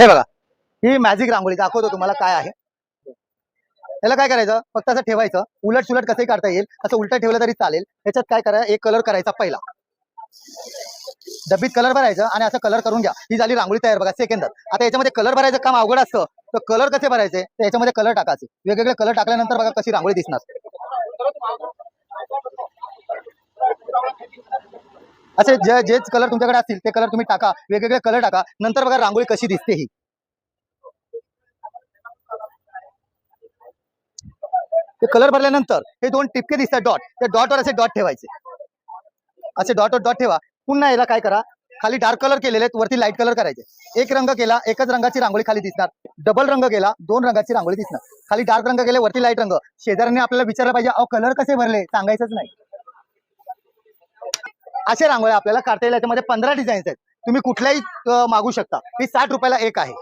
हे बघा ही मॅजिक रांगोळी दाखवतो तुम्हाला काय आहे. याला काय करायचं? फक्त असं ठेवायचं उलट सुलट कसंही काढता येईल असं उलट ठेवलं तरी चालेल. त्याच्यात काय करायचं एक कलर करायचा पहिला. डबीत कलर भरायचं आणि असं कलर करून घ्या. ही झाली रांगोळी तयार बघा सेकंदात आता याच्यामध्ये कलर भरायचं काम अवघड असतं. तर कलर कसे भरायचे? तर याच्यामध्ये कलर टाकायचे. वेगवेगळे कलर टाकल्यानंतर बघा कशी रांगोळी दिसणार. असे जे जेच कलर तुमच्याकडे असतील ते कलर तुम्ही टाका वेगवेगळे कलर टाका. नंतर बघा रांगोळी कशी दिसते ही. ते कलर भरल्यानंतर हे दोन टिपके दिसतात डॉट त्या डॉटवर असे डॉट ठेवायचे. असे डॉट डॉट ठेवा. पुन्हा याला काय करा खाली डार्क कलर केलेले आहेत वरती लाइट कलर करायचे. एक रंग केला एकच रंगाची रांगोळी खाली दिसणार. डबल रंग केला दोन रंगाची रांगोळी दिसणार. खाली डार्क रंग केले वरती लाइट रंग. शेजाऱ्यांनी आपल्याला विचारलं पाहिजे अहो कलर कसे भरले? सांगायचंच नाही. असे रांगोळ्या आपल्याला काढता येईल. याच्यामध्ये पंधरा डिझाईन्स आहेत. तुम्ही कुठल्याही मागू शकता. ही साठ रुपयाला एक आहे.